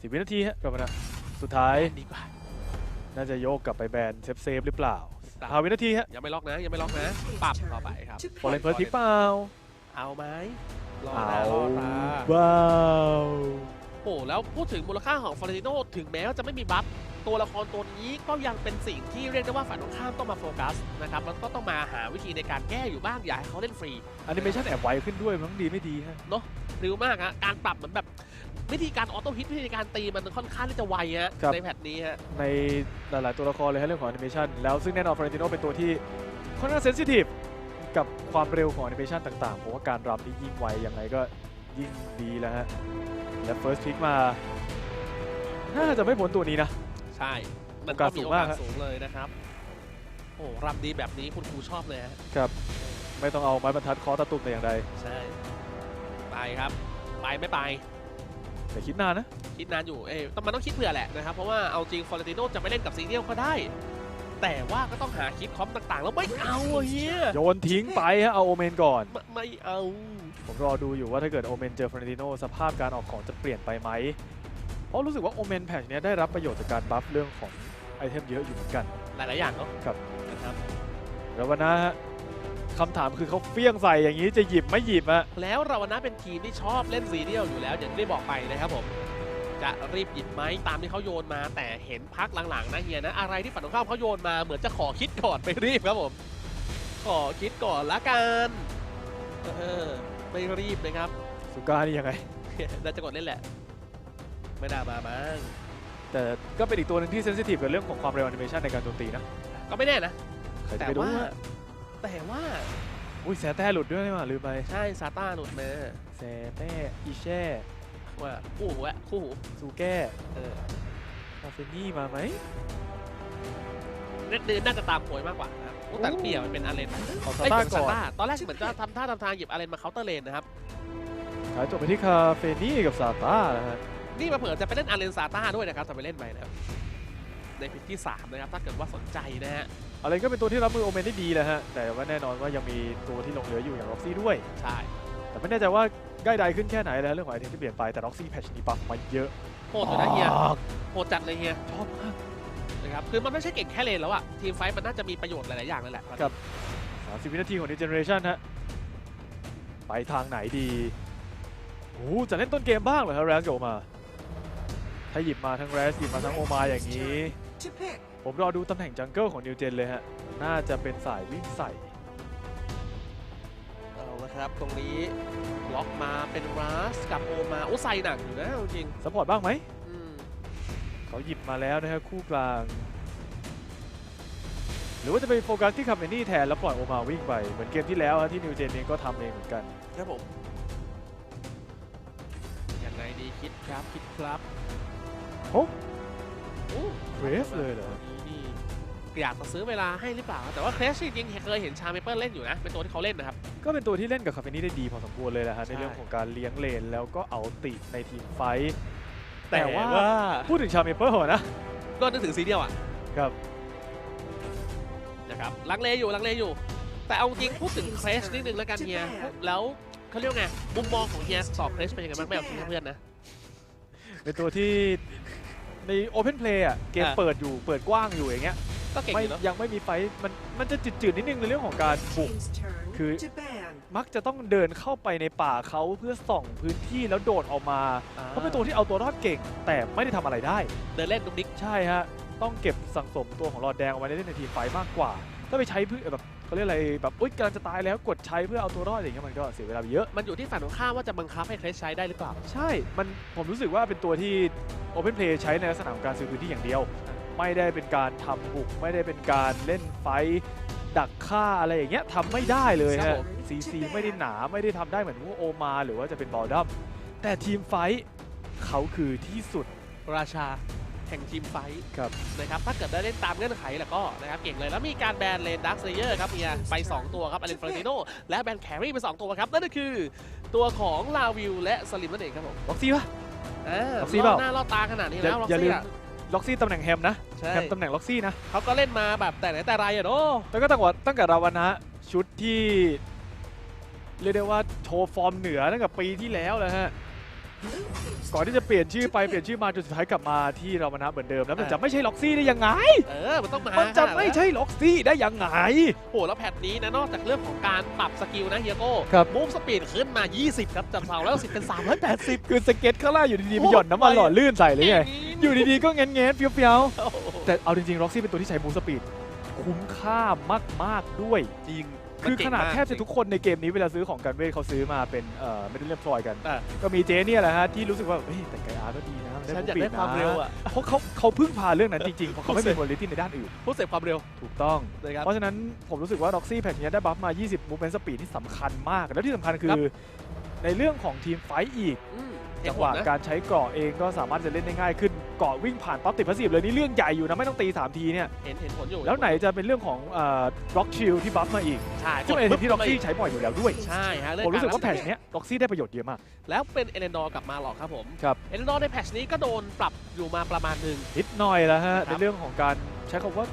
สิบวินาทีฮะกลับมานะสุดท้ายดีกว่าน่าจะโยกกลับไปแบนเซฟเซฟหรือเปล่าครับหาวินาทีฮะยังไม่ล็อกนะยังไม่ล็อกนะปรับต่อไปครับบอลเลนเฟิร์สพลิกเปล่าเอาไหมรอเอาหน้ารอตาว้าวโอ้แล้วพูดถึงมูลค่าของฟลอเรนติโนถึงแม้ว่าจะไม่มีบัฟ ตัวละครตัวนี้ก็ยังเป็นสิ่งที่เรียกได้ว่าฝ่ายตรงข้ามต้องมาโฟกัสนะครับแล้วก็ต้องมาหาวิธีในการแก้อยู่บ้างอย่าให้เขาเล่นฟรีแอนิเมชันแอบไวขึ้นด้วยมันต้องดีไม่ดีฮะเร็วมากอะการปรับเหมือนแบบวิธีการออโต้ฮิตวิธีการตีมันค่อนข้างที่จะไวฮะในแพทนี้ฮะในหลาย ๆ ตัวละครเลยฮะเรื่องของแอนิเมชันแล้วซึ่งแน่นอนฟร e นติโนเป็นตัวที่ค่อนข้างเซนซิทีฟกับความเร็วของแอนิเมชันต่างๆผมว่าการรับนี่ยิ่งไวยังไงก็ยิ่งดีแล้วฮะและเฟิร์สพิกมาน่าจะไม่พ้นตัวนี้นะ ใช่ มันโอกาก็สมีสูงโอกาสมากฮะสูงเลยนะครับ โอ้รำดีแบบนี้คุณครูชอบเลยฮะครับ ไม่ต้องเอาไม้บรรทัดเคอตะตุ่มแต่อย่างใด ใช่ ไปครับ ไปไม่ไปแต่คิดนานนะ คิดนานอยู่ เอ้ยต้องมันต้องคิดเผื่อแหละนะครับ เพราะว่าเอาจริงฟอร์เรนติโนจะไม่เล่นกับซีเรียลก็ได้ แต่ว่าก็ต้องหาคลิปคอมต่างๆ แล้วไม่เอาอะเฮียโยนทิ้งไปฮะ เอาโอเมนก่อนไม่ไม่เอา ผมรอดูอยู่ว่าถ้าเกิดโอเมนเจอฟร e นติโนสภาพการออกของจะเปลี่ยนไปไหม เพราะรู้สึกว่าโอเมนแพทชเนี้ยได้รับประโยชน์จากการบัฟเรื่องของไอเทมเยอะอยู่เหมือนกัน หลายๆอย่างเนาะครับ นะครับ แล้ววันนะฮะคำถามคือเขาเฟี้ยงใส่อย่างนี้จะหยิบไม่หยิบอะแล้วเรานะเป็นทีมที่ชอบเล่นซีเรียลอยู่แล้วอย่างที่ได้บอกไปนะครับผมจะรีบหยิบไหมตามที่เขาโยนมา แต่เห็นพักหลังๆนะเฮียนะอะไรที่ฝั่งตรงข้ามเขาโยนมาเหมือนจะขอคิดก่อนไม่รีบครับผม ขอคิดก่อนละกันเออไม่รีบนะครับสุก้านี่ยังไง น่าจะกดเล่นแหละ ไม่น่ามาบ้างแต่ก็เป็นอีกตัวหนึ่งที่เซนซิทีฟกับเรื่องของความเร็วแอนิเมชันในการโจมตีนะก็ไม่แน่นะ ใครจะแต่ไปรู้ว่าฮะแต่ว่าอุ้ยแสแต้หลุดด้วยนี่หว่าลืมไปใช่ซาต้าหลุดมาแสแต้อีแช่ว่าคู่หูอะคู่หูซูแก้เออคาเฟนี่มาไหม เน็ตเดินน่าจะตามโวยมากกว่านะครับโอ้แต่เปี่ยมันเป็นอาเลนเอาซาเอ้ยต้าเป็นก่ซาอนต้าตอนแรกเหมือนจะทำท่าทำทางหยิบอาเลนมาเคาน์เตอร์เลนนะครับ ขายจบไปที่คาเฟนี่กับซาต้านะฮะ นี่มาเผื่อจะไปเล่นอาเลนซาต้าด้วยนะครับทำไปเล่นไปนะครับในพิกที่ 3 นะครับ ถ้าเกิดว่าสนใจนะฮะอะไรก็เป็นตัวที่รับมือโอเมนได้ดีแหละฮะ แต่ว่าแน่นอนว่ายังมีตัวที่หลงเหลืออยู่อย่างล็อกซี่ด้วย ใช่ แต่ไม่แน่ใจว่าใกล้ใดขึ้นแค่ไหนแล้วเรื่องของไอเทมที่เปลี่ยนไปแต่ล็อกซี่แพชนี้ปัฟมาเยอะโหดอยู่นะเฮียมากโหดจัดเลยเฮียชอบมากนะครับคือมันไม่ใช่เก่งแค่เลนแล้วอะทีมไฟท์มันน่าจะมีประโยชน์หลาย ๆ อย่างเลยแหละครับ30 วินาทีของ New Generation ฮะไปทางไหนดีโอ้จะเล่นต้นเกมบ้างเหรอครับแรนกับโอมา ถ้าหยิบมาทั้งแรสหยิบมาทั้งโอมาอย่างนี้ To pick. ผมรอดูตำแหน่งจังเกิลของนิวเจนเลยฮะ น่าจะเป็นสายวิ่งใส่เอาละครับ ตรงนี้ล็อกมาเป็นรัสกับโอมาโอ้ใส่หนักอยู่นะเอาจริงสปอร์ตบ้างไหมอืมเขาหยิบมาแล้วนะฮะคู่กลาง หรือว่าจะไปโฟกัสที่คาเมนี่แทนแล้วปล่อยโอมาวิ่งไป เหมือนเกมที่แล้วฮะที่นิวเจนเองก็ทำเองเหมือนกัน ครับผมยังไงดีคิดครับคิดครับ โอ้โอ้เรฟเลยเหรอนี่นี่อยากจะซื้อเวลาให้หรือเปล่า แต่ว่าเครชจริงๆเคยเห็นชาเมเปิลเล่นอยู่นะ เป็นตัวที่เขาเล่นนะครับ ก็เป็นตัวที่เล่นกับคาเฟนี่ได้ดีพอสมควรเลยแหละฮะ ใช่ ในเรื่องของการเลี้ยงเลนแล้วก็เอาติในทีมไฟท์แต่แต่ว่าว่าพูดถึงชาเมเปิลนะ ก็นึกถึงซีเดียวอะครับ นะครับลังเลอยู่ลังเลอยู่ แต่เอาจริงพูดถึงเครชนิดนึงแล้วกันเฮียแล้วเขาเรียกว่าไงมุมมองของเฮียต่อเครชเป็นยังไงบ้างไม่เอาทีเพื่อนๆนะ เป็นตัวที่ใน Open Play อะเกมอะ เปิดอยู่เปิดกว้างอยู่อย่างเงี้ยก็เก่งไม่อยู่เนาะ ยังไม่มีไฟท์มันมันจะจืดๆนิดนึงในเรื่องของการบุก Team's turn Cứ- to ban. มักจะต้องเดินเข้าไปในป่าเขาเพื่อส่องพื้นที่แล้วโดดออกมาเขาเป็นตัวที่เอาตัวรอดเก่ง แต่ไม่ได้ทำอะไรได้ เดินเล่นดุกดิก ใช่ฮะ ต้องเก็บสั่งสมตัวของหลอดแดงเอาไว้เล่นในทีมไฟท์มากกว่า ถ้าไปใช้เพื่อแบบ เขาเรียกอะไรแบบอุ้ยกำลังจะตายแล้วกดใช้เพื่อเอาตัวรอดอย่างเงี้ยมันก็เสียเวลาไปเยอะ มันอยู่ที่ฝั่งตรงข้ามว่าจะบังคับให้เครชใช้ได้หรือเปล่า ใช่ มันผมรู้สึกว่าเป็นตัวที่ Open Play ใช้ในลักษณะของการซื้อพื้นที่อย่างเดียว ไม่ได้เป็นการทำบุก ไม่ได้เป็นการเล่นไฟท์ดักฆ่าอะไรอย่างเงี้ยทำไม่ได้เลยครัฮะบผม ซีซีไม่ได้หนาไม่ได้ทำได้เหมือนพวกโอมาหรือว่าจะเป็นบอลดัมแต่ทีมไฟท์เขาคือที่สุด ราชา แห่งทีมไฟท์ครับนะครับถ้าเกิดได้เล่นตามเงื่อนไขแล้วก็นะครับเก่งเลยแล้วมีการแบนเลนดักเซเยอร์ครับเฮียไป 2 ตัวครับอเลนฟรานติโนและแบนแครี่ไป 2 ตัวครับนั่นก็คือตัวของลาวิวและสลิมนั่นเองครับผมล็อกซี่ปะอ่าล็อกซี่ล่เปอล่าหน้าล่อตาขนาดนี้อย่าแล้วล็อกอย่าลืซี่มอะล็อกซี่ตำแหน่งแฮมนะใช่แฮมตำแหน่งล็อกซี่นะเขาก็เล่นมาแบบแต่ไหนแต่ไรอะเนาะแล้วก็ตั้งแต่ตั้งแต่ราวนะชุดที่เรียกได้ว่าโชว์ฟอร์มเหนือตั้งแต่ปีที่แล้วแล้วฮะ ก่อนที่จะเปลี่ยนชื่อไปเปลี่ยนชื่อมาจนสุดท้ายกลับมาที่เรามานะเหมือนเดิมแล้วมันอะจะไม่ใช่ล็อกซี่ได้ยังไง เออ มันต้องมามันจะไม่ขนาดใช่ล็อกซี่ได้ยังไงโอ้โหแล้วแพทนี้นะนอกจากเรื่องของการปรับสกิลนะเฮียโก้ครับ มูฟสปีดขึ้นมา 20 ครับจาก210เป็น 380 คือสเก็ตข้างล่างอยู่ดีๆไปหย่อนน้ำมันหล่อลื่นใส่เลยไง อยู่ดีๆก็เงี้ยๆเฟี้ยวๆโอ้โหแต่เอาจริงๆล็อกซี่เป็นตัวที่ใช้มูสปีดคุ้มค่ามากๆด้วย จริง คือขนาดแทบจะทุทุกคนในเกมนี้เวลาซื้อของกันเวทเขาซื้อมาเป็นเอ่อไม่ได้เรียบพลอยกัน อะ ก็มีเจเนี่ยแหละฮะที่รู้สึกว่าเฮ้ยแต่ไกอาร์ก็ดีนะมันได้ฉันอยากมูสปีได้ดความเร็วนะอะ เพราะเขาเขาพึ่งพาเรื่องนั้นจริงๆเพราะเขาไม่เขาเสมีพโมลิตี้ในด้านอื่นผู้เสพความเร็วถูกต้อง นะครับ เพราะฉะนั้นผมรู้สึกว่าล็อกซี่แพทนี้ได้บัฟมา 20 มูฟเ e น t สปีดที่สำคัญมาก แล้วที่สำคัญคืครัอบในเรื่องของทีมไฟท์อีก อืม จังหวะเห็นผลนะการใช้เกราะเองก็สามารถจะเล่นได้ง่ายขึ้นเกราะวิ่งผ่านปั๊บติดพาสซีฟเลยนี่เรื่องใหญ่อยู่นะไม่ต้องตีสามทีเนี่ยเห็นเห็นผลอยู่แล้วไหนจะเป็นเรื่องของล็อกชิลที่บัฟมาอีกใช่ซึ่งเป็นที่ล็อกซี่ใช้บ่อยอยู่แล้วด้วยใช่ฮะเองผมรู้สึกว่าแพกทเนี้ยล็อกซี่ได้ประโยชน์เยอะมาก แล้วเป็นเอเลนดอร์กลับมาหรอกครับผมครับเอเลนดอร์ในแพทชนี้ก็โดนปรับอยู่มาประมาณหนึ่งนิดหน่อยแล้วฮะครับในเรื่องของการใช้คำว่า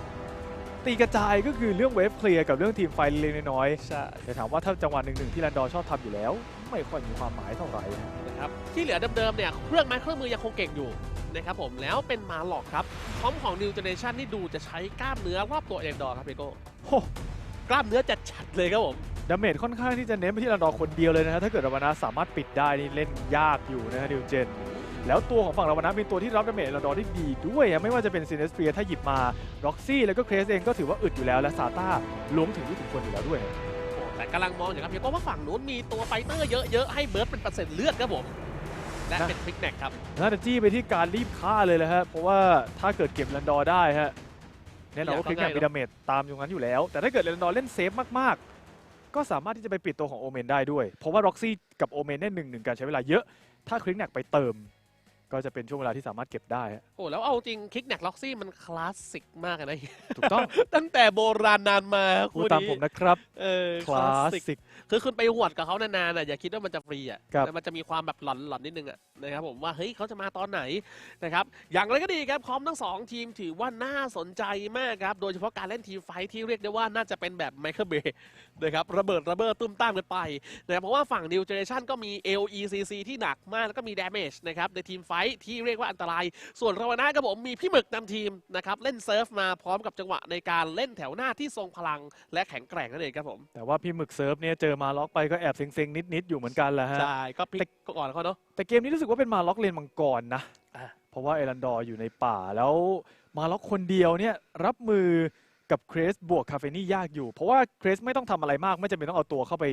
ตีกระจายก็คือเรื่องเวฟเคลียร์กับเรื่องทีมไฟเล็กๆน้อยใช่ๆแต่ถามว่าถ้าจังหวะหนึ่งๆที่แลนดอร์ชอบทำอยู่แล้ว ไม่ค่อยมีความหมายเท่าไหร่ฮะนะครับที่เหลือเดิมๆเนี่ยเครื่องไม้เครื่องมือยังคงเก่งอยู่นะครับผมแล้วเป็นมาหลอกครับพร้อมของ New Generation นี่ดูจะใช้กล้ามเนื้อรอบตัวเอเลนดอร์ครับเบโก้โอ้กล้ามเนื้อจัดชัดๆเลยครับผมดาเมจค่อนข้างที่จะเน้นไปที่แลนดอร์คนเดียวเลยนะฮะถ้าเกิดราวนาสามารถปิดได้นี่เล่นยากอยู่นะฮะดิวเจน แล้วตัวของฝั่งราวนาเป็นตัวที่รับดาเมจแลนดอร์ได้ดีด้วยอะไม่ว่าจะเป็นซินเนสเปียถ้าหยิบมาร็อกซี่แล้วก็เครสเองก็ถือว่าอึดอยู่แล้วและซาต้าล้วงถึงที่ถึงคนอยู่แล้วด้วยโอ้แต่กำลังมองอยู่ครับเพียงว่าฝั่งนู้นมีตัวไฟเตอร์เยอะๆให้เบิร์ดเป็นเปอร์เซ็นต์เลือดครับผมและนะเป็นพิกแนกครับน่าจะจี้ไปที่การรีบฆ่าเลยแหละฮะเพราะว่าถ้าเกิดเก็บแลนดอร์ได้ฮะแน่นอนว่าคลิกแนกมีดาเมจตามอยู่งั้นอยู่แล้ว แต่ถ้าเกิดแลนดอร์เล่นเซฟมากๆ ก็สามารถที่จะไปปิดตัวของโอเมนได้ด้วย เพราะว่าร็อกซี่กับโอเมนเนี่ยหนึ่งหนึ่งการใช้เวลาเยอะ ถ้าคลิกแนกไปเติม ก็จะเป็นช่วงเวลาที่สามารถเก็บได้ฮะโอ้แล้วเอาจริงคิกแนกล็อกซี่มันคลาสสิกมากอะนะถูกต้อง ตั้งแต่โบราณนานมาพูดตามผมนะครับเออคลาสสิกคือคุณไปหวดกับเขานานๆน่ะอย่าคิดว่ามันจะฟรีอะครับแต่มันจะมีความแบบหลอนๆนิดนึงอะนะครับผมว่าเฮ้ยเขาจะมาตอนไหนนะครับอย่างไรก็ดีครับพร้อมทั้งสองทีมถือว่าน่าสนใจมากครับ โดยเฉพาะการเล่นทีมไฟท์ที่เรียกได้ว่าน่าจะเป็นแบบไมเคิลเบย์นะครับระเบิดระเบิดตุ้มตามกันไปนะครับเพราะว่าฝั่ง New Generation ก็มี LECC ที่หนักมากแล้วก็มี damage นะครับในทีมไฟท์ที่เรียกว่าอันตราย ส่วนราวนาครับผมมีพี่หมึกนำทีมนะครับเล่นเซิร์ฟมาพร้อมกับจังหวะในการเล่นแถวหน้าที่ทรงพลังและแข็งแกร่งนั่นเองครับผม แต่ว่าพี่หมึกเซิร์ฟเนี่ยเจอมาล็อกไปก็แอบเซ็งๆนิดๆอยู่เหมือนกันแหละฮะใช่ก็พลิกก่อนเขาเนาะแต่เกมนี้รู้สึกว่าเป็นมาล็อกเลนมังกรนะอะเพราะว่าเอรันดอร์อยู่ในป่าแล้วมาล็อกคนเดียวเนี่ยรับมือ กับเครสบวกคาเฟนี่ยากอยู่ เพราะว่าเครสไม่ต้องทำอะไรมาก ไม่จำเป็นต้องเอาตัวเข้าไป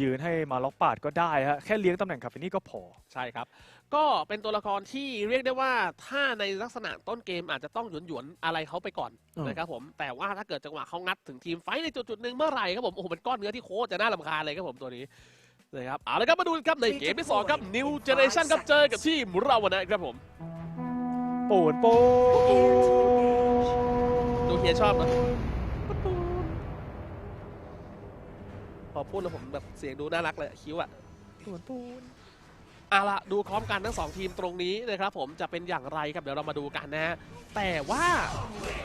ยืนให้มาล็อกปาดก็ได้ฮะแค่เลี้ยงตำแหน่งคาเฟนี่ก็พอใช่ครับ ก็เป็นตัวละครที่เรียกได้ว่าถ้าในลักษณะต้นเกมอาจจะต้องหยวนหยวนๆอะไรเขาไปก่อนอืมนะครับผมแต่ว่าถ้าเกิดจังหวะเขางัดถึงทีมไฟท์ในจุดจุดๆหนึ่งเมื่อไหร่ครับผมโอ้โหมันก้อนเนื้อที่โคตรจะน่ารำคาญเลยครับผมตัวนี้นะครับเอาละครับมาดูกันครับในเกมที่สองครับ New Generation ครับเจอกับทีมเราวนะครับผมโปูนโปูนดูเฮียชอบเนอะ อพูดแล้วผมแบบเสียงดูน่ารักเลยคิ้วอะปูนปูนเอาละดูพร้อมกันทั้งสองทีมตรงนี้นะครับผมจะเป็นอย่างไรครับเดี๋ยวเรามาดูกันนะฮะแต่ว่า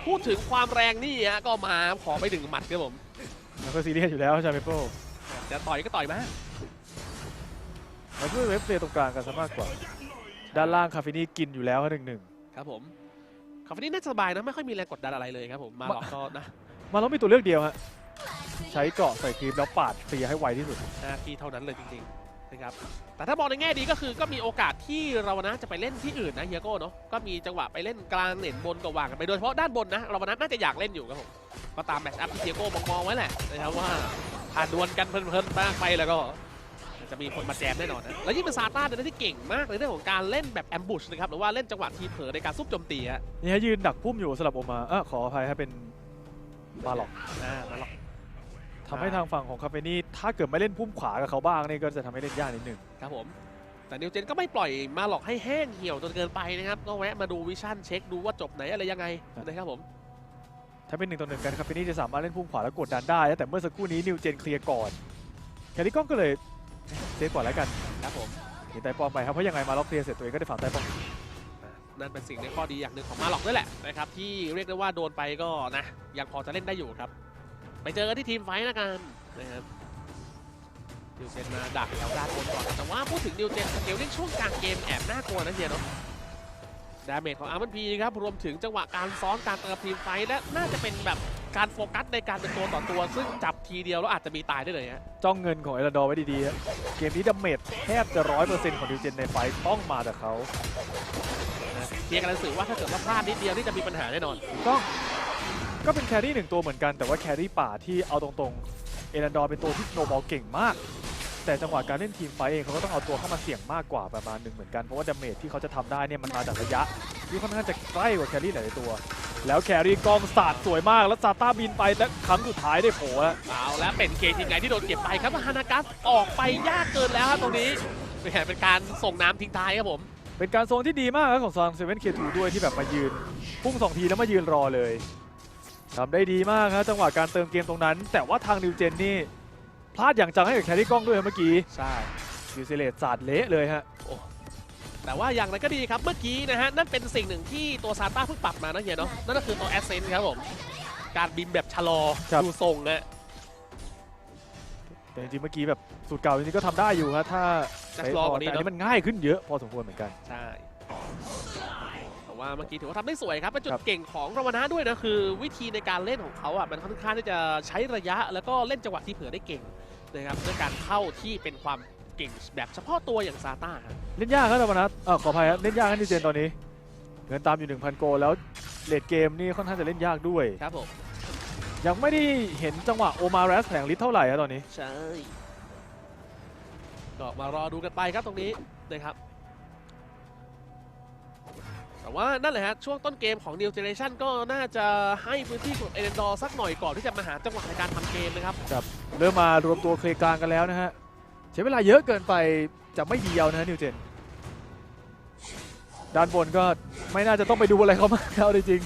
พูดถึงความแรงนี่ฮะก็มาขอไปถึงหมัดครับผมแล้วก็ซีเรียสอยู่แล้วใช่ไหมโป้จะต่อยก็ต่อยมาเราช่วยเวฟเพลย์ตรงกลางกันซะมากกว่า ด้านล่างคาเฟนี่กินอยู่แล้วหนึ่งหนึ่งครับผมคาเฟนี่น่าจะสบายนะไม่ค่อยมีแรงกดดันอะไรเลยครับผมมาหลอกก็นะมาแล้วมีตัวเลือกเดียวฮะ ใช้เกราะใส่ครีมแล้วปาดเคลียร์ให้ไวที่สุด หน้าที่เท่านั้นเลยจริงๆนะครับแต่ถ้ามองในแง่ดีก็คือก็มีโอกาสที่เรานะจะไปเล่นที่อื่นนะเฮียโก้เนาะก็มีจังหวะไปเล่นกลางเน่นบนก็ว่ากันไปโดยเฉพาะด้านบนนะเรานะน่าจะอยากเล่นอยู่ครับผมก็ตามแมตช์อัพที่เฮียโก้มองๆไว้แหละนะครับว่าถ้าดวลกันเพลินๆมากไปแล้วก็จะมีคนมาแจมแน่นอนนะ แล้วยิ่งเป็นซาต้าเนี่ยที่เก่งมากในเรื่องของการเล่นแบบแอมบูชนะครับ หรือว่าเล่นจังหวะทีเผลอในการซุบโจมตีฮะนี่ฮะยืนดักพุ่มอยู่สลับออกมาเออขออภัยให้เป็นมาหลอกอ่ามาหรอก ทำให้ทางฝั่งของคาเฟนี่ถ้าเกิดไม่เล่นพุ่มขวากับเขาบ้างนี่ก็จะทำให้เล่นยากนิดหนึ่งครับผม แต่นิวเจนก็ไม่ปล่อยมาหลอกให้แห้งเหี่ยวจนเกินไปนะครับ ก็แวะมาดูวิชั่นเช็คดูว่าจบไหนอะไรยังไงนะครับผม ถ้าเป็นหนึ่งต่อหนึ่งกันคาเฟนี่จะสามารถเล่นพุ่มขวาแล้วกดดันได้นะแต่เมื่อสักครู่นี้นิวเจนเคลียร์ก่อนแคริกอนก็เลยเซฟก่อนแล้วกันครับผมหนีไต่ป้อมไปครับเพราะยังไงมาล็อกเคลียร์เสร็จตัวเองก็ได้ฝั่งใต้ป้อมนั่นเป็นสิ่งในข้อดีอย่างหนึ่งของมาหลอกด้วยแหละนะครับที่เรียกได้ว่าโดนไปก็นะยังพอจะเล่นได้อยู่ครับ ไปเจอกันที่ทีมไฟท์นะกันนะครับนิวเจนมาดักแถวด้านบนก่อนแต่ว่าพูดถึงนิวเจนสเกลลิ่งช่วงกลางเกมแอบน่ากลัวนะเฮียเนาะดาเมจของอาร์มันพีครับรวมถึงจังหวะการซ้อนการเติมทีมไฟท์และน่าจะเป็นแบบการโฟกัสในการเป็นตัวต่อตัว ซึ่งจับทีเดียวแล้วอาจจะมีตายได้เลยฮะจ้องเงินของเอลดอร์ไว้ดีๆฮะเกมนี้ดาเมจแทบจะร้อยเปอร์เซ็นต์ของดิวเจนในไฟท์ต้องมาจากเขานะเฮียกำลังสื่อว่าถ้าเกิดว่าพลาดนิดเดียวนี่จะมีปัญหาแน่นอนถูกต้อง ก็เป็นแครี่หนึ่งตัวเหมือนกันแต่ว่าแครี่ป่าที่เอาตรงๆ เอรันดอร์เป็นตัวที่สโนว์บอลเก่งมาก แต่จังหวะการเล่นทีมไฟท์เองเขาก็ต้องเอาตัวเข้ามาเสี่ยงมากกว่าประมาณหนึ่งเหมือนกันเพราะว่าดาเมจที่เขาจะทำได้เนี่ยมันมาจากระยะที่ค่อนข้างจะใกล้กว่าแครี่หลายๆตัว แล้วแครี่กองสาดสวยมากแล้วซาต้าบินไปและครั้งสุดท้ายได้โผล่แล้วเอาแล้วเป็นเคทีมไงที่โดนเก็บไปครับฮานากัสออกไปยากเกินแล้วครับตรงนี้แหมเป็นการส่งน้ำทิ้งท้ายครับผมเป็นการโซนที่ดีมากครับของซองเซเว่นเคทูด้วยที่แบบมายืนพุ่งสองทีแล้วมายืนรอเลย ทำได้ดีมากครับจังหวะการเติมเกมตรงนั้น แต่ว่าทางนิวเจนนี่พลาดอย่างจังให้กับแครี่กล้องด้วยครับเมื่อกี้ ใช่ยูซิเลตสาดเละเลยฮะแต่ว่าอย่างไรก็ดีครับเมื่อกี้นะฮะ นั่นเป็นสิ่งหนึ่งที่ตัวซานต้าเพิ่งปรับมานะเฮียเนาะนั่นก็คือตัวแอสเซนต์ครับผม การบินแบบชะลอครับดูทรงนะแต่จริงๆเมื่อกี้แบบสูตรเก่าจริงๆก็ทำได้อยู่ฮะถ้าจะใช้รอพกอว่าแต่นี้อันเนาะนี้มันง่ายขึ้นเยอะพอสมควรเหมือนกันใช่แต่ ว่าเมื่อกี้ถือว่าทำได้สวยครับเป็นจุดครับเก่งของรามนาด้วยนะคือวิธีในการเล่นของเขาอะมันค่อนข้างที่จะใช้ระยะ แล้วก็เล่นจังหวะที่เผื่อได้เก่งนะครับด้วยการเข้าที่เป็นความเก่งแบบเฉพาะตัวอย่างซาต้าครับเล่นยากครับธรรมนัทเออขออภัยครับเล่นยากครับนิวเจนตอนนี้ เงินตามอยู่ 1,000 โกลแล้วเลดเกมนี่ค่อนข้างจะเล่นยากด้วยครับผมยังไม่ได้เห็นจังหวะโอมาเรสแผงลิตเท่าไหร่ครับตอนนี้ใช่ก็มารอดูกันไปครับตรงนี้นะครับ แต่ว่านั่นแหละฮะช่วงต้นเกมของ New Generation ก็น่าจะให้พื้นที่กับเอเดนดอร์สักหน่อยก่อนที่จะมาหาจังหวะในการทำเกมนะครับเริ่มมารวมตัวเคลียร์กลางกันแล้วนะฮะใช้เวลาเยอะเกินไปจะไม่เดียวนะฮะนิวเจนด้านบนก็ไม่น่าจะต้องไปดูอะไรเขามากแล้วจริง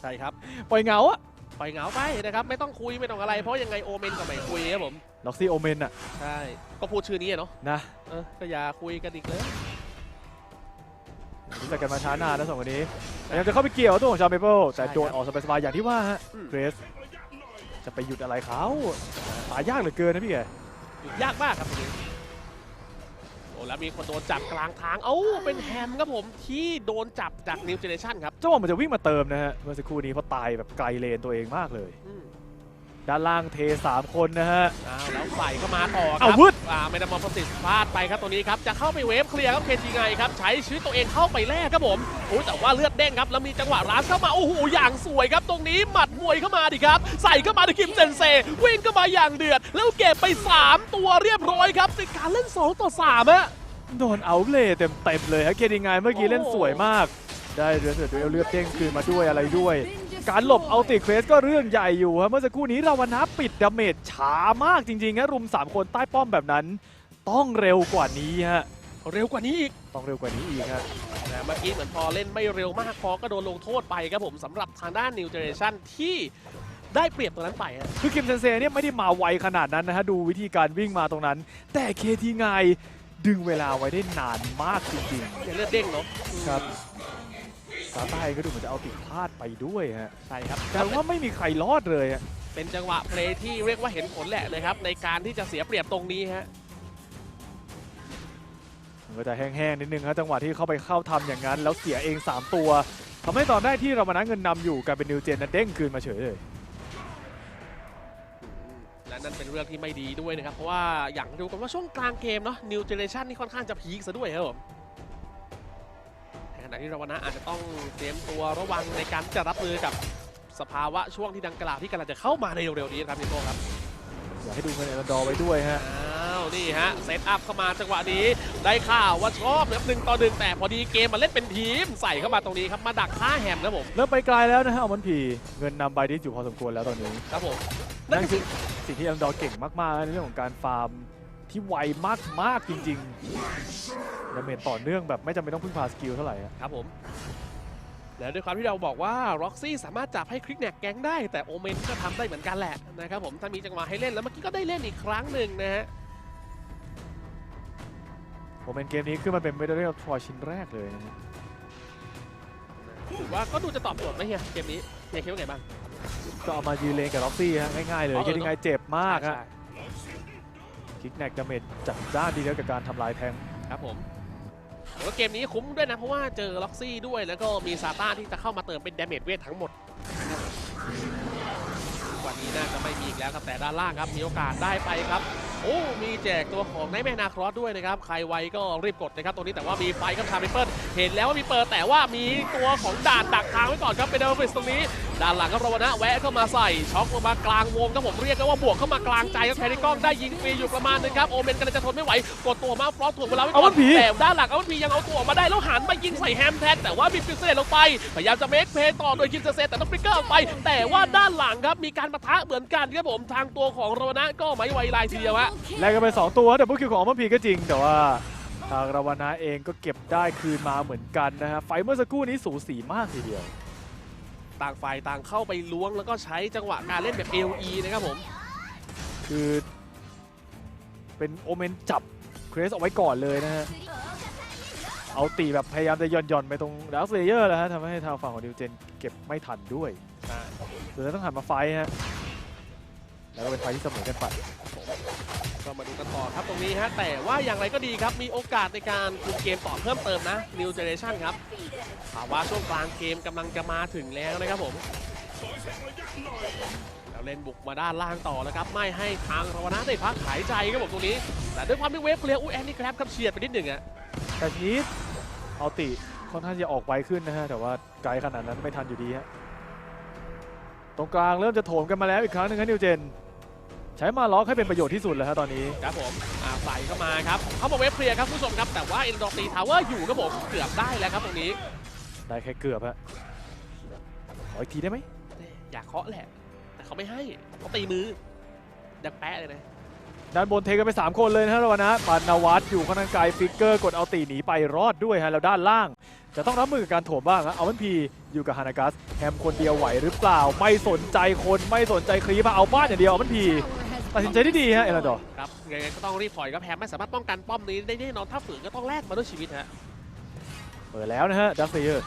ใช่ครับๆปล่อยเหงาอะปล่อยเหงาไปนะครับไม่ต้องคุยไม่ต้องอะไรเพราะยังไงโอเมนก็ไม่คุยครับผมล็อกซี่โอเมนอะใช่ก็พูดชื่อนี้อะเนาะนะเออก็อย่าคุยกันอีกเลย รู้จักกันมาช้านานนะสองคนนี้พยายามจะเข้าไปเกี่ยวตัวของชาวเมเปิลแต่ใช่ครับโดนออกสบายๆอย่างที่ว่าฮะอืมเกรสจะไปหยุดอะไรเขาตายยากเหลือเกินนะพี่แกหยุดยากมากครับตรงนี้โอ้แล้วมีคนโดนจับกลางทาง เอ้าเป็นแฮมครับผมที่โดนจับจาก New Generation ครับจังหวะมันจะวิ่งมาเติมนะฮะเมื่อสักครู่นี้เพราะตายแบบไกลเลนตัวเองมากเลยอืม ด้านล่างเทสามคนนะฮะ อ้าวแล้วใส่เข้ามาต่อคเอารับวืดอ่าไม่ได้มอฟสิสพลาดไปครับตรงนี้ครับ จะเข้าไปเวฟเคลียร์ครับเคนจีไงครับ ใช้ชีวิตตัวเองเข้าไปแลกครับผมโอ้ยแต่ว่าเลือดเด้งครับ แล้วมีจังหวะร้านเข้ามา โอ้โห อย่างสวยครับ ตรงนี้หมัดมวยเข้ามาดิครับ ใส่เข้ามาดิคิมเซนเซ วิ่งเข้ามาอย่างเดือด แล้วเก็บไป 3 ตัวเรียบร้อยครับเป็นการเล่น 2 ต่อ3ฮะโดนเอาเลเต็มเต็มๆเลยฮะ เกดิงไงเมื่อกี้เล่นสวยมาก ได้เรือนเสือด้วยเลือดเด้งคืนมาด้วยอะไรด้วย การหลบเอาติเควสก็เรื่องใหญ่อยู่ครับเมื่อสักครู่นี้ราวนะปิดดาเมจช้ามากจริงๆฮะรุม 3 คนใต้ป้อมแบบนั้น ต้องเร็วกว่านี้ฮะเร็วกว่านี้อีกต้องเร็วกว่านี้อีกฮะนะเมื่อกี้เหมือนพอเล่นไม่เร็วมากพอก็โดนลงโทษไปครับผมสำหรับทางด้าน New Generation ที่ได้เปรียบตัวนั้นไปฮะคือคิมเซนเซเนี่ยไม่ได้มาไวขนาดนั้นนะฮะดูวิธีการวิ่งมาตรงนั้น แต่เคทีไงดึงเวลาไว้ได้นานมากจริงอย่าเลือดเด้งเนาะๆครับ ซาใต้ก็ดูเหมือนจะเอาติดพลาดไปด้วยฮะใช่ครับแต่ว่าไม่มีใครรอดเลยฮะเป็นจังหวะเพลย์ที่เรียกว่าเห็นผลแหละนะครับในการที่จะเสียเปรียบตรงนี้ฮะมันก็จะแห้งๆนิดนึงฮะจังหวะที่เข้าไปเข้าทำอย่างนั้น แล้วเสียเอง 3 ตัวทำให้ตอนแรกที่เรามานัเงินนำอยู่กลายเป็นนิวเจนนะเด้งคืนมาเฉยเลยและนั่นเป็นเรื่องที่ไม่ดีด้วยนะครับเพราะว่าอย่างดูกันว่าช่วงกลางเกมเนาะ New Generation นี่ค่อนข้างจะพีคซะด้วยครับผมใน ขณะที่เราวนะอาจจะต้องเตรียมตัวระวังในการจะรับมือกับสภาวะช่วงที่ดังกล่าวที่กำลังจะเข้ามาในเร็วๆนี้นะครับพี่โก้ครับอยากให้ดูเงินเอลดอร์ไว้ด้วยฮะอ้าวนี่ฮะเซตอัพเข้ามาจังหวะนี้ได้ข่าวว่าชอบนะครับหนึ่งต่อหนึ่งแต่พอดีเกมมาเล่นเป็นทีมใส่เข้ามาตรงนี้ครับมาดักฆ่าแฮมนะผมเริ่มไปไกลแล้วนะฮะเอามันผีเงินนำใบดิสอยู่พอสมควรแล้วตอนนี้ครับผมนั่นคือสิ่งที่เอลดอร์เก่งมากๆในเรื่องของการฟาร์ม ที่ไวมากๆจริงๆดาเมจต่อเนื่องแบบไม่จำเป็นต้องพึ่งพาสกิลเท่าไหร่ฮะครับผม แล้วด้วยความที่เราบอกว่า Roxy สามารถจับให้คลิกแนกแก๊งได้ แต่โอเมนก็ทำได้เหมือนกันแหละนะครับผมถ้ามีจังหวะให้เล่นแล้วเมื่อกี้ก็ได้เล่นอีกครั้งหนึ่งนะฮะ ผมเป็นเกมนี้ขึ้นมาเป็นเมดัลเลียทรอยชิ้นแรกเลยนะฮะ ถือว่าก็ดูจะตอบโจทย์ไหมเฮียเกมนี้เฮียคิดว่าไงบ้าง ก็เอามายืนเลนกับล็อกซี่ฮะง่ายๆเลยอ๋อเออเกดิงไงเจ็บมากฮะใช่ คิกแนกดาเมจจัดจ้านดีแล้วกับการทำลายแทงครับผมแต่ว่าเกมนี้คุ้มด้วยนะ เพราะว่าเจอล็อกซี่ด้วยแล้วก็มีซาต้าที่จะเข้ามาเติมเป็นดาเมจเวททั้งหมด วันนี้น่าจะไม่มีอีกแล้วครับแต่ด้านล่างครับมีโอกาสได้ไปครับ โอ้มีแจกตัวของไนแมนาครอสด้วยนะครับ ใครไวก็รีบกดนะครับตรงนี้แต่ว่ามีไฟกับชาเมเปิลเห็นแล้วว่ามีเปิดแต่ว่ามีตัวของด่านดักทางไว้ก่อนครับเป็นเดลฟิสตรงนี้ด้านหลังครับรวนะแวะเข้ามาใส่ช็อกลงมากลางวงครับผมเรียกได้ว่าบวกเข้ามากลางใจครับแคริกล้องได้ยิงฟรีอยู่ประมาณนึงครับโอเมนกำลังจะทนไม่ไหวกดตัวมาฟลอสถ่วงเวลาไว้ก่เอาอวันนผีแต่ด้านหลังเอาวันผียังเอาตัวออกมาได้แล้วหันมายิงใส่แฮมแทนแต่ว่ามีฟิสเซตลงไปพยายามจะเมคเพย์ต่อโดยคิมเซเซตแต่ต้องฟลิกเกอร์ออกไป แต่ว่าด้านหลังครับมีการปะทะเหมือนกันครับผมทางตัวของรวนะก็ไม่ไวไลายทีเดียวฮะแลกกันไป 2 ตัวแต่พวกคิวของอัมพีก็จริงแต่ว่าทางราวนาเองก็เก็บได้คืนมาเหมือนกันนะฮะไฟเมื่อสักครู่นี้สูสีมากทีเดียว ต่างฝ่ายต่างเข้าไปล้วงแล้วก็ใช้จังหวะการเล่นแบบ LE นะครับผม คือเป็นโอเมนจับเครสเอาไว้ก่อนเลยนะฮะ เอาตีแบบพยายามจะหย่อนหย่อนๆไปตรงดักเลเยอร์แล้วฮะทำให้ทางฝั่งของดิวเจนเก็บไม่ทันด้วยใช่เดี๋ยวต้องหันมาไฟท์ฮะ แล้วก็เป็นไฟท์ที่เสมอกันไป ก็มาดูกันต่อครับตรงนี้ฮะแต่ว่าอย่างไรก็ดีครับมีโอกาสในการคุมเกมต่อเพิ่มเติมนะ New Generation ครับภาวะช่วงกลางเกมกำลังจะมาถึงแล้วนะครับผมแล้วเล่นบุกมาด้านล่างต่อแล้วครับไม่ให้ทางรวนะได้พักหายใจครับผมตรงนี้แต่ด้วยความที่เวฟเคลียร์อุ้ยแอนนี่แกร็บครับเฉียดไปนิดหนึ่งอะแต่ทีนี้เอาติค่อนข้างจะออกไวขึ้นนะฮะแต่ว่าไกลขนาดนั้นไม่ทันอยู่ดีฮะตรงกลางเริ่มจะโถมกันมาแล้วอีกครั้งหนึ่งครับนิวเจน ใช้มาล็อกให้เป็นประโยชน์ที่สุดเลยฮะตอนนี้ ครับผมอ่าใส่เข้ามาครับ เข้ามาเวฟเคลียร์ครับผู้ชมครับ แต่ว่าเอ็นดอร์ตีทาวเวอร์อยู่ครับผม เกือบได้แล้วครับตรงนี้ ได้แค่เกือบฮะขออีกทีได้ไหมอยากเคาะแหละ แต่เขาไม่ให้เขาตีมือดังแปะเลยนะ ด้านบนเทกันไป 3 คนเลยนะฮะระวันะปานวัตอยู่ข้างในไกลฟิกเกอร์กดเอาตีหนีไปรอดด้วยฮะแล้วด้านล่าง จะต้องรับมือกับการโถมบ้างฮะเอาวันพีอยู่กับฮานากัสแฮมคนเดียวไหวหรือเปล่า ไม่สนใจคนไม่สนใจครีปอะเอาบ้านอย่างเดียวเอาวันพี ตัดสินใจได้ดีฮะเอลนดอร์ครับยังไงก็ต้องรีบถอยครับแพมไม่สามารถป้องกันป้อมนี้ได้แน่นอนถ้าฝืนก็ต้องแลกมาด้วยชีวิตฮะเปิดแล้วนะฮะดักเซเยอร์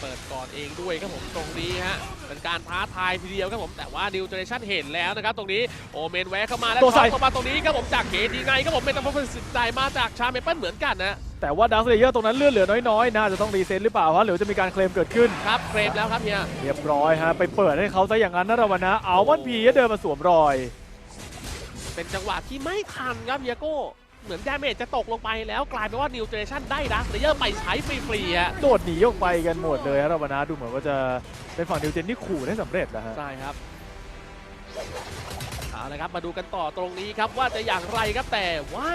เปิดก่อนเองด้วยครับผมตรงนี้ฮะเป็นการท้าทายทีเดียวครับผมแต่ว่าดิวเจเนชั่นเห็นแล้วนะครับตรงนี้โอเมนแวะเข้ามาแล้วช็อตเข้ามาตรงนี้ครับผมจากเกดีไงครับผมเป็นตัวสินใจมาจากชาเมเปิลเหมือนกันนะแต่ว่าดักเซเยอร์ตรงนั้นเลือดเหลือน้อยๆน่าจะต้องรีเซ็ตหรือเปล่าฮะหรือจะมีการเคลมเกิดขึ้นครับเครมแล้วครับเฮียเรียบร้อยฮะไปเปิดให้เขาซะอย่างนั้นนะระวันะเอาวันพีเดินมาสวมรอย เป็นจังหวะที่ไม่ทันครับเฮียโก้ เหมือนดาเมจจะตกลงไปแล้วกลายเป็นว่านิวเจเนชั่นได้ดักเลเยอร์ไปใช้ฟรีๆฮะโดดหนีออกไปกันหมดเลยฮะระวันะดูเหมือนว่าจะเป็นฝั่งดิวเจนที่ขู่ได้สำเร็จนะฮะใช่ครับเอาละครับมาดูกันต่อตรงนี้ครับว่าจะอย่างไรครับแต่ว่า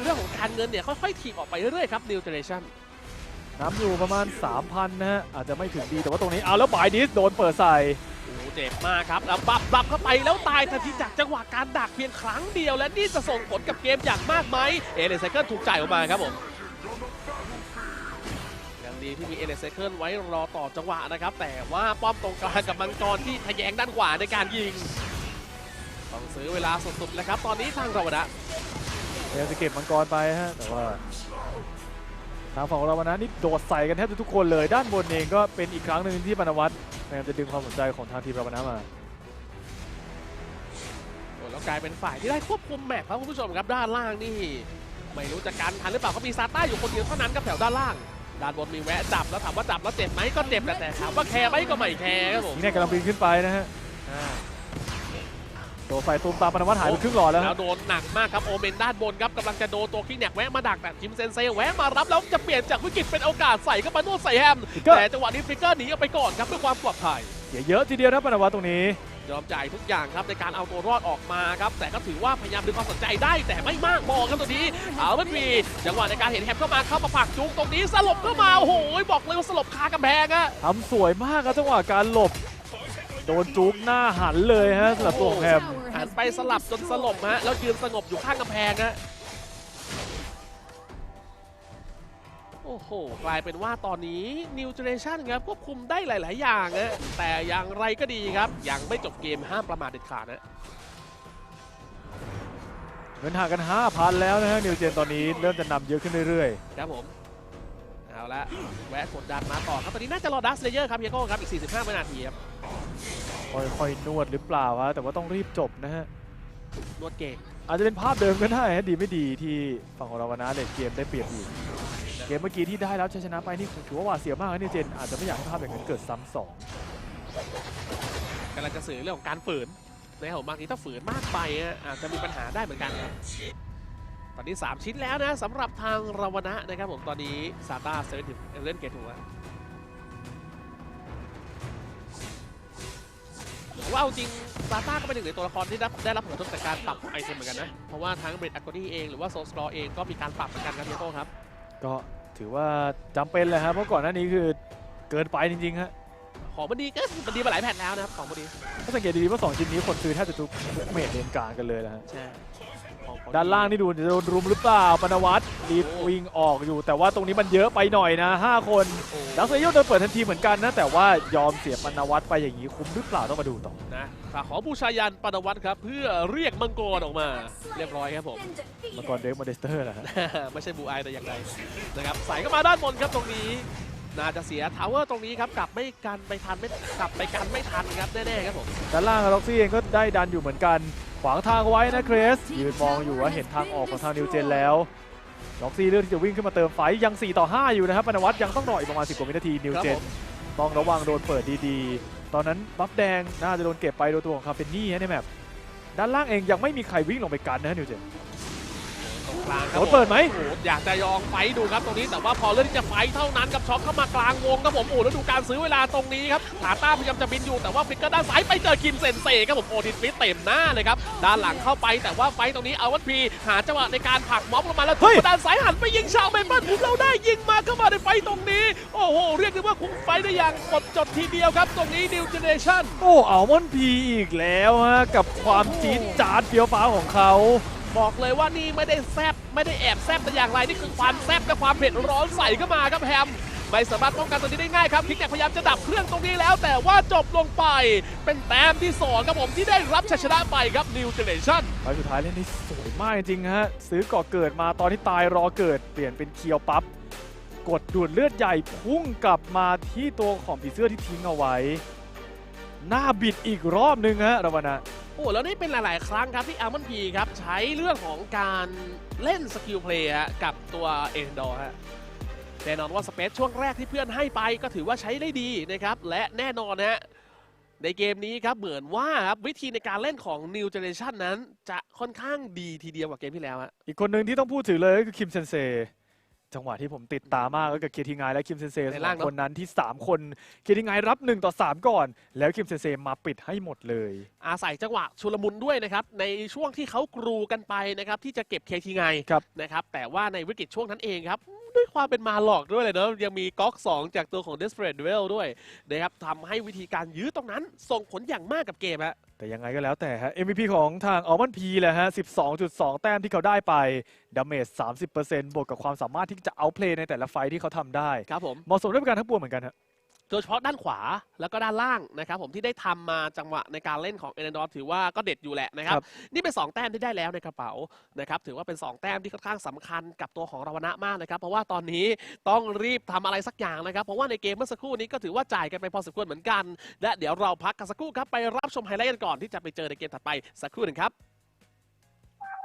เรื่องของการเงินเนี่ยค่อยๆถีบออกไปเรื่อยๆครับนิวเจเนชั่นน้ำอยู่ประมาณ 3,000 นะฮะอาจจะไม่ถึงดีแต่ว่าตรงนี้เอาแล้วบายดิสโดนเปิดใส่โอ้โห เจ็บมากครับ แล้วปับปับเข้าไปแล้วตายทันทีจากจังหวะการดักเพียงครั้งเดียว และนี่จะส่งผลกับเกมอย่างมากไหมเอเลนไซเคิลถูกจ่ายออกมาครับผมยังดีที่มีเอเลนไซเคิลไว้รอต่อจังหวะนะครับ แต่ว่าป้อมตรงกลางกับมังกรที่ทะแยงด้านขวาในการยิงต้องซื้อเวลาสุดๆแล้วครับ ตอนนี้ทางเราวนะพยายามจะเก็บมังกรไปฮะแต่ว่าางฝั่งของเราวันนั้นนี่โดดใส่กันแทบจะทุกคนเลย ด้านบนเองก็เป็นอีกครั้งหนึ่งที่ปานวัตพยายามจะดึงความสนใจของทางทีมเราวันนั้นมาโอ้แล้วกลายเป็นฝ่ายที่ได้ควบคุมแมปครับคุณผู้ชมครับด้านล่างนี่ ไม่รู้จะกันทันหรือเปล่าเขามีซาต้าอยู่คนเดียวเท่านั้นครับแถวด้านล่างด้านบนมีแวะจับแล้วถามว่าจับแล้วเจ็บไหมก็เจ็บแต่แต่ถามว่าแคร์ไหมก็ไม่แคร์ครับผมนี่เนี่ยกำลังบินขึ้นไปนะฮะอ่า โดดใส่ตูมตามปานวัตหายไปครึ่งหลอดแล้วแล้ฮะวโดนหนักมากครับโอเมนด้านบนครับกำลังจะโดนตัวคิกแนกแวะมาดักแต่คิมเซนเซแวะมารับแล้วจะเปลี่ยนจากวิกฤตเป็นโอกาสใส่เข้ามาโน่นใส่แฮมก็แต่จังหวะนี้ฟลิกเกอร์หนีออกไปก่อนครับเพื่อความปลอดภัยเสียเยอะทีเดียวนะปานวัตตรงนี้ยอมจ่ายทุกอย่างครับในการเอาตัวรอดออกมาครับ แต่ก็ถือว่าพยายามดึงความสนใจได้แต่ไม่มากพอครับตัวนี้เอามันมีจังหวะในการเห็นแฮมเข้ามาเข้ามาผลักจุกตรงนี้สลบเข้ามาโอ้โหบอกเลยว่าสลบคากำแพงอะทำสวยมากครับจังหวะการหลบโดนจุกหน้าหันเลยฮะสำหรับตัวของแฮมหัน ไปสลับจนสลบฮะแล้วยืนสงบอยู่ข้างกำแพงฮะโอ้โห กลายเป็นว่าตอนนี้ New Generation ครับควบคุมได้หลาย ๆ อย่างนะแต่อย่างไรก็ดีครับ ยังไม่จบเกมห้ามประมาทเด็ดขาดนะเงินห่างกัน 5,000 แล้วนะฮะนิวเจนตอนนี้เริ่มจะนำเยอะขึ้นเรื่อยครับผม เอาละแวะกดดันมาต่อครับตอนนี้น่าจะรอดัสเลเยอร์ครับเฮียโก้ครับอีก 45วินาทีครับๆค่อยๆนวดหรือเปล่าฮะแต่ว่าต้องรีบจบนะฮะนวดเก่งอาจจะเป็นภาพเดิมก็ได้ฮะดีไม่ดีที่ฝั่งของเราวนะเลดเกมได้เปรียบอยู่เกมเมื่อกี้ที่ได้แล้วชัยชนะไปนี่ถือว่าหวาดเสียวมากนะนิวเจนอาจจะไม่อยากให้ภาพแบบนั้นเกิดซ้ำสองกำลังจะสื่อเรื่องของการฝืนนะครับผมบางทีถ้าฝืนมากไปอะอาจจะมีปัญหาได้เหมือนกันครับ ตอนนี้ 3 ชิ้นแล้วนะสำหรับทางราวนะนะครับผมตอนนี้ซาตาเซเว่นเอเลนเกตหัวผมว่าเอาจริงซาต้าก็เป็นหนึ่งในตัวละครที่ได้ได้รับผลกระทบจากการปรับไอเทมเหมือนกันนะ เพราะว่าทั้งเบรดอักกอดี้เองหรือว่าโซสตรอเองก็มีการปรับเหมือนกันครับเฮียโต้ครับ ก็ถือว่าจำเป็นเลยครับเพราะก่อนหน้านี้คือเกินไปจริงๆฮะของมันดีก็มันดีมาหลายแผ่นแล้วนะครับของมันดีถ้าสังเกตดีๆว่าสองชิ้นนี้คนซื้อแทบจะทุกทุกเมดเลนกลางกันเลยนะฮะใช่ของเข ด้านล่างนี่ดูจะโดนรุมหรือเปล่าปนวัตรีบวิ่งออกอยู่ แต่ว่าตรงนี้มันเยอะไปหน่อยนะห้าคนโอ้ดักเซโยโดนเปิดทันทีเหมือนกันนะ แต่ว่ายอมเสียปนวัตไปอย่างนี้คุ้มหรือเปล่าต้องมาดูต่อนะฝากขอบูชายันปานวัตรครับเพื่อเรียกมังกรออกมา เรียบร้อยครับผมมาก่อนเด็กมาเดสเตอร์นะฮะไม่ใช่บูไอแต่อย่างใดนะครับใส่เข้ามาด้านบนครับตรงนี้ น่าจะเสียทาวเวอร์ตรงนี้ครับกลับไม่กันไปทันไม่กลับไปกันไม่ทันครับแน่ๆครับผมด้านล่างล็อกซี่เองก็ได้ดันอยู่เหมือนกัน ขวางทางเอาไว้นะเครสยืนมองอยู่ว่าเห็นทางออกของทางนิวเจนแล้วล็อกซี่เลือกที่จะวิ่งขึ้นมาเติมไฟต์ยัง 4 ต่อ 5 อยู่นะครับปนวัตยังต้องรออีกประมาณ 10 กว่าวินาทีนิวครับเจผนมต้องระวังโดนเปิดดีๆ ตอนนั้นบัฟแดงน่าจะโดนเก็บไปโดยตัวของคาเฟนี่ฮะในแมปด้านล่างเองยังไม่มีใครวิ่งลงไปกันนะฮะนิวเจน ตรงกลางครับโดนเปิดไหมโอ้โหอยากจะยองไฟท์ดูครับตรงนี้แต่ว่าพอเลือกที่จะไฟท์เท่านั้นกับช็อกเข้ามากลางวงครับผมโอ้แล้วดูการซื้อเวลาตรงนี้ครับขาต้าพยายามจะบินอยู่แต่ว่าฟลิกเกอร์ด้านซ้ายไปเจอคิมเซนเซครับผมโอทินฟิตเต็มหน้าเลยครับด้านหลังเข้าไปแต่ว่าไฟท์ตรงนี้เอาวัตพีหาจังหวะในการผลักม็อบลงมาแล้วเฮ้ยด้านซ้ายหันไปยิงชาวเมเปิลเราได้ยิงมาเข้ามาในไฟท์ตรงนี้ โอ้โหเรียกได้ว่าคุ้มไฟท์ได้อย่างหมดจดทีเดียวครับ ตรงนี้นิวเจเนชั่นโอ้อัลมอนด์พีอีกแล้วฮะกับความจี๊ดจ๊าดเฟี้ยวฟ้าวของเขา บอกเลยว่านี่ไม่ได้แซบไม่ได้แอบแซบแต่อย่างไรนี่คือความแซบและความเผ็ดร้อนใส่เข้ามาครับแฮมไม่สามารถป้องกันตัวนี้ได้ง่ายครับพิกแนกพยายามจะดับเครื่องตรงนี้แล้ว แต่ว่าจบลงไป เป็นแต้มที่สองครับผมที่ได้รับชัยชนะไปครับ New Generation ไฟสุดท้ายเล่นได้สวยมากจริงฮะซื้อก่อเกิดมาตอนที่ตายรอเกิดเปลี่ยนเป็นเคียวปั๊บกดดูดเลือดใหญ่พุ่งกลับมาที่ตัวของผีเสื้อที่ทิ้งเอาไว้ หน้าบิดอีกรอบนึงฮะราวนะ โอ้แล้วนี่เป็นหลาย ๆ ครั้งครับที่อาร์มอนพีครับใช้เรื่องของการเล่นสกิลเพลย์กับตัวเอ็นดอร์ฮะแน่นอนว่าสเปซช่วงแรกที่เพื่อนให้ไปก็ถือว่าใช้ได้ดีนะครับ และแน่นอนฮะในเกมนี้ครับเหมือนว่าครับวิธีในการเล่นของ New Generation นั้น จะค่อนข้างดีทีเดียวกว่าเกมที่แล้วฮะอีกคนหนึ่งที่ต้องพูดถึงเลยก็คือคิมเซนเซ จังหวะที่ผมติดตามมากก็กับเคียทีงายและคิมเซนเซในสอล่างงเนอะ คนนั้นที่ 3 คนเคียทีงายรับ 1 ต่อ 3 ก่อน แล้วคิมเซนเซมาปิดให้หมดเลย อาศัยจังหวะชุลมุนด้วยนะครับ ในช่วงที่เขากรูกันไปนะครับ ที่จะเก็บเคทีไงครับ นะครับ แต่ว่าในวิกฤตช่วงนั้นเองครับ ด้วยความเป็นมาหลอกด้วยเลยเนอะยังมีก๊อก 2 จากตัวของ Desperate Duel ด้วยนะครับทำให้วิธีการยื้อตรงนั้น ส่งผลอย่างมากกับเกมฮะ แต่ยังไงก็แล้วแต่ฮะ MVP ของทางอัลมอนพีแหละฮะ 12.2 แต้มที่เขาได้ไปดาเมจ30%บวกกับความสามารถที่จะเอาเพลย์ในแต่ละไฟท์ที่เขาทำได้ ครับผม เหมาะสมด้วยประการทั้งปวงเหมือนกันฮะ โดยเฉพาะด้านขวาแล้วก็ด้านล่างนะครับ ผมที่ได้ทำมาจังหวะในการเล่นของเอเนดอถือว่าก็เด็ดอยู่แหละนะครับครับ นี่เป็น 2 แต้มที่ได้แล้วในกระเป๋านะครับถือว่าเป็น 2 แต้มที่ค่อนข้างสำคัญกับตัวของราวนะมากนะครับ เพราะว่าตอนนี้ต้องรีบทำอะไรสักอย่างนะครับ เพราะว่าในเกมเมื่อสักครู่นี้ก็ถือว่าจ่ายกันไปพอสมควรเหมือนกัน และเดี๋ยวเราพักกันสักครู่ครับไปรับชมไฮไลท์กันก่อนที่จะไปเจอในเกมถัดไปสักครู่หนึ่งครับ